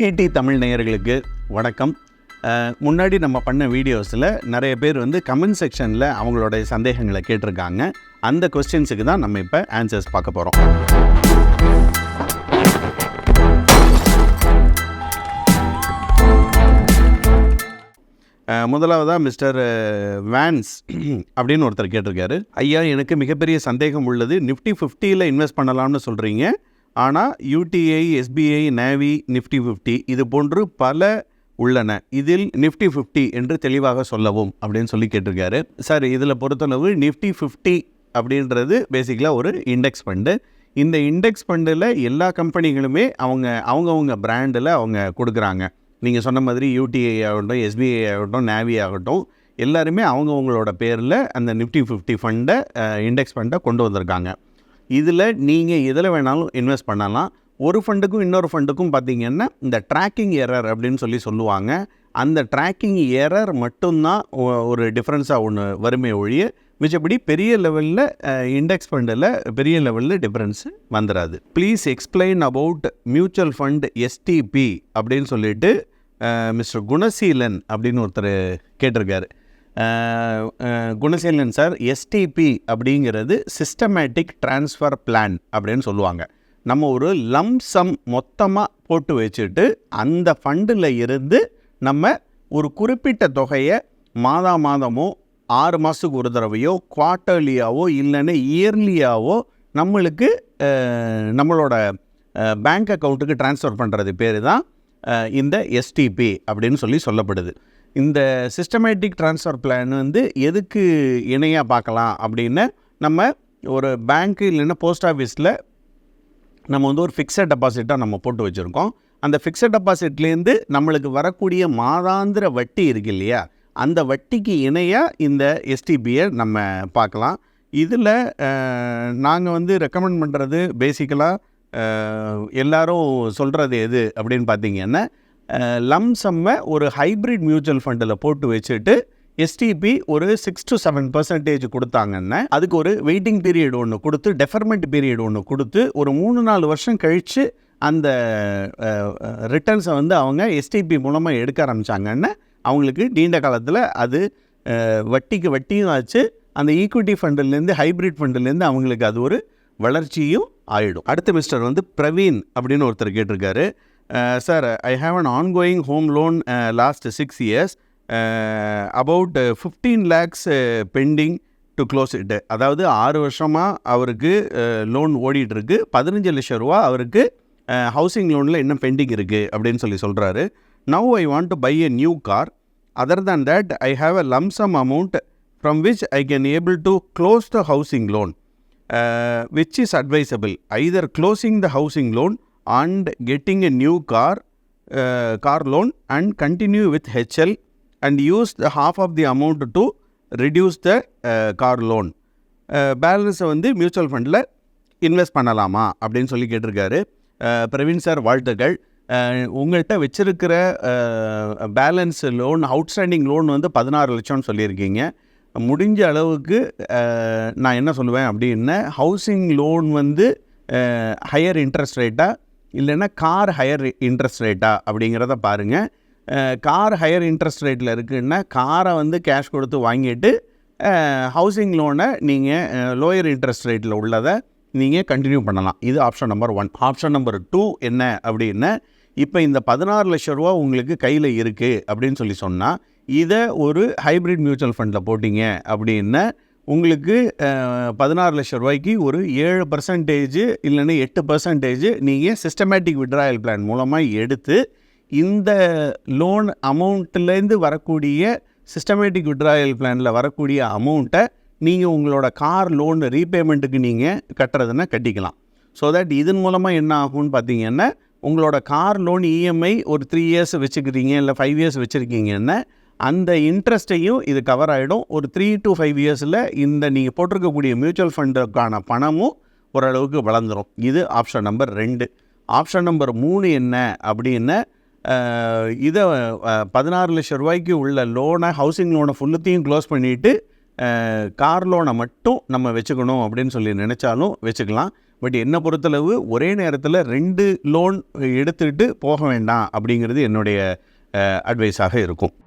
DD Tamil நேயர்களுக்கு வணக்கம். முன்னாடி நம்ம பண்ண வீடியோஸில் நிறைய பேர் வந்து கமெண்ட் செக்ஷனில் அவங்களுடைய சந்தேகங்களை கேட்டிருக்காங்க. அந்த கொஸ்டின்ஸுக்கு தான் நம்ம இப்போ ஆன்சர்ஸ் பார்க்க போகிறோம் முதலாவதாக மிஸ்டர் வேன்ஸ் அப்படின்னு ஒருத்தர் கேட்டிருக்காரு. ஐயா எனக்கு மிகப்பெரிய சந்தேகம் உள்ளது. நிஃப்டி ஃபிஃப்டியில் இன்வெஸ்ட் பண்ணலாம்னு சொல்கிறீங்க ஆனால் UTI SBI Navi Nifty fifty இது போன்று பல உள்ளன. இதில் நிஃப்டி ஃபிஃப்டி என்று தெளிவாக சொல்லவும் அப்படின்னு சொல்லி கேட்டிருக்காரு. சார் இதில் பொறுத்தளவு நிஃப்டி ஃபிஃப்டி அப்படின்றது பேசிக்கலாக ஒரு இண்டெக்ஸ் ஃபண்டு இந்த இண்டெக்ஸ் ஃபண்டில் எல்லா கம்பெனிகளுமே அவங்க அவங்கவுங்க பிராண்டில் அவங்க கொடுக்குறாங்க. நீங்கள் சொன்ன மாதிரி யூடிஐ ஆகட்டும் எஸ்பிஐ ஆகட்டும் நேவி ஆகட்டும் எல்லாருமே அவங்கவுங்களோட பேரில் அந்த நிஃப்டி ஃபிஃப்டி ஃபண்டை இண்டெக்ஸ் ஃபண்டை கொண்டு வந்திருக்காங்க. இதில் நீங்கள் எதில் வேணாலும் இன்வெஸ்ட் பண்ணலாம். ஒரு ஃபண்டுக்கும் இன்னொரு ஃபண்டுக்கும் பார்த்தீங்கன்னா இந்த ட்ராக்கிங் எரர் அப்படின்னு சொல்லி சொல்லுவாங்க. அந்த ட்ராக்கிங் எரர் மட்டும்தான் ஒ- ஒரு டிஃப்ரென்ஸாக ஒன்று வறுமை ஒழிய மிச்சப்படி பெரிய லெவலில் இண்டெக்ஸ் ஃபண்டில் பெரிய லெவலில் டிஃப்ரென்ஸ் வந்துடாது please explain about mutual fund STP அப்படின்னு சொல்லிட்டு மிஸ்டர் குணசீலன் அப்படின்னு ஒருத்தர் கேட்டிருக்காரு. குணசீலன் சார் எஸ்டிபி அப்படிங்கிறது சிஸ்டமேட்டிக் ட்ரான்ஸ்ஃபர் பிளான் அப்படின்னு சொல்லுவாங்க. நம்ம ஒரு லம்சம் மொத்தமாக போட்டு வச்சுட்டு அந்த ஃபண்டில் இருந்து நம்ம ஒரு குறிப்பிட்ட தொகையை மாதா மாதமோ ஆறு மாதத்துக்கு ஒரு தடவையோ குவார்ட்டர்லியாவோ இல்லைன்னா இயர்லியாவோ நம்மளுக்கு நம்மளோட பேங்க் அக்கௌண்ட்டுக்கு ட்ரான்ஸ்ஃபர் பண்ணுறது பேர் தான் இந்த எஸ்டிபி அப்படின்னு சொல்லி சொல்லப்படுது. இந்த சிஸ்டமேட்டிக் ட்ரான்ஸ்ஃபர் பிளான் வந்து எதுக்கு இணையாக பார்க்கலாம் அப்படின்னு நம்ம ஒரு பேங்க்கு இல்லைன்னா போஸ்ட் ஆஃபீஸில் நம்ம வந்து ஒரு ஃபிக்ஸட் டெபாசிட்டாக நம்ம போட்டு வச்சுருக்கோம். அந்த ஃபிக்ஸட் டெபாசிட்லேருந்து நம்மளுக்கு வரக்கூடிய மாதாந்திர வட்டி இருக்கு இல்லையா? அந்த வட்டிக்கு இணையாக இந்த எஸ்டிபியை நம்ம பார்க்கலாம். இதில் நாங்கள் வந்து ரெக்கமெண்ட் பண்ணுறது பேசிக்கலாக எல்லாரும் சொல்கிறது எது அப்படின்னு பார்த்தீங்கன்னா லம்சம்மை ஒரு ஹைப்ரிட் மியூச்சுவல் ஃபண்டில் போட்டு வச்சுட்டு எஸ்டிபி ஒரு சிக்ஸ் டு செவன் பர்சன்டேஜ் கொடுத்தாங்கன்னா அதுக்கு ஒரு வெயிட்டிங் பீரியட் ஒன்று கொடுத்து டெஃபர்மெண்ட் பீரியட் ஒன்று கொடுத்து ஒரு மூணு நாலு வருஷம் கழித்து அந்த ரிட்டர்ன்ஸை வந்து அவங்க எஸ்டிபி மூலமாக எடுக்க ஆரம்பித்தாங்கன்னா அவங்களுக்கு நீண்ட காலத்தில் அது வட்டிக்கு வட்டியும் ஆச்சு. அந்த ஈக்விட்டி ஃபண்டுலேருந்து ஹைப்ரிட் ஃபண்டுலேருந்து அவங்களுக்கு அது ஒரு வளர்ச்சியும் ஆயிடும். அடுத்த மிஸ்டர் வந்து பிரவீன் அப்படின்னு ஒருத்தர் கேட்டிருக்காரு. Sir I have an ongoing home loan last six years about fifteen lakhs pending to close it அதாவது ஆறு வருஷமாக அவருக்கு லோன் ஓடிட்டுருக்கு. பதினஞ்சு லட்சம் ரூபா அவருக்கு ஹவுசிங் லோனில் இன்னும் பெண்டிங் இருக்குது அப்படின்னு சொல்லி சொல்கிறாரு now I want to buy a new car other than that I have a lump sum amount from which I can able to close the housing loan which is advisable either closing the housing loan and getting a new car car loan and continue with HL and use the half of the amount to reduce the car loan பேலன்ஸை வந்து mutual ஃபண்டில் invest பண்ணலாமா அப்படின்னு சொல்லி கேட்டிருக்காரு Praveen sir வாழ்த்துக்கள் உங்கள்கிட்ட வச்சுருக்கிற பேலன்ஸ் லோன் அவுட்ஸ்டாண்டிங் லோன் வந்து பதினாறு லட்சம்னு சொல்லியிருக்கீங்க முடிஞ்ச அளவுக்கு நான் என்ன சொல்லுவேன் அப்படின்னா ஹவுசிங் லோன் வந்து ஹையர் இன்ட்ரெஸ்ட் ரேட்டா இல்லைன்னா கார் ஹையர் இன்ட்ரெஸ்ட் ரேட்டா அப்படிங்கிறத பாருங்கள் கார் ஹையர் இன்ட்ரெஸ்ட் ரேட்டில் இருக்குன்னா காரை வந்து கேஷ் கொடுத்து வாங்கிட்டு ஹவுசிங் லோனை நீங்கள் லோயர் இன்ட்ரெஸ்ட் ரேட்டில் உள்ளதை நீங்கள் கண்டினியூ பண்ணலாம். இது option number one option number two என்ன அப்படின்னா இப்போ இந்த பதினாறு லட்ச ரூபா உங்களுக்கு கையில் இருக்குது அப்படின்னு சொல்லி சொன்னால் இதை ஒரு ஹைப்ரிட் மியூச்சுவல் ஃபண்டில் போட்டிங்க அப்படின்னா உங்களுக்கு பதினாறு லட்ச ரூபாய்க்கு ஒரு ஏழு பர்சன்டேஜ் இல்லைன்னா எட்டு பர்சன்டேஜ் நீங்கள் சிஸ்டமேட்டிக் விட்ராயல் பிளான் மூலமாக எடுத்து இந்த லோன் அமௌண்ட்லேருந்து வரக்கூடிய சிஸ்டமேட்டிக் விட்ராயல் பிளானில் வரக்கூடிய அமௌண்ட்டை நீங்கள் உங்களோட கார் லோன் ரீபேமெண்ட்டுக்கு நீங்கள் கட்டுறதுன்னா கட்டிக்கலாம். ஸோ தட் இதன் மூலமாக என்ன ஆகும்னு பார்த்தீங்கன்னா உங்களோட கார் லோன் இஎம்ஐ ஒரு த்ரீ இயர்ஸ் வச்சுக்கிறீங்க இல்லை ஃபைவ் இயர்ஸ் வச்சுருக்கீங்கன்னா அந்த இன்ட்ரெஸ்ட்டையும் இது கவர் ஆகிடும் ஒரு த்ரீ டு ஃபைவ் இயர்ஸில் இந்த நீங்கள் போட்டிருக்கக்கூடிய மியூச்சுவல் ஃபண்டுக்கான பணமும் ஓரளவுக்கு வளர்ந்துடும் இது ஆப்ஷன் நம்பர் ரெண்டு. ஆப்ஷன் நம்பர் மூணு என்ன அப்படின்னா இதை பதினாறு லட்சம் ரூபாய்க்கு உள்ள லோனை ஹவுசிங் லோனை ஃபுல்லுத்தையும் க்ளோஸ் பண்ணிவிட்டு கார் லோனை மட்டும் நம்ம வச்சுக்கணும் அப்படின்னு சொல்லி நினச்சாலும் வச்சுக்கலாம். பட் என்னை பொறுத்தளவு ஒரே நேரத்தில் ரெண்டு லோன் எடுத்துக்கிட்டு போக வேண்டாம் அப்படிங்கிறது என்னுடைய அட்வைஸாக இருக்கும்.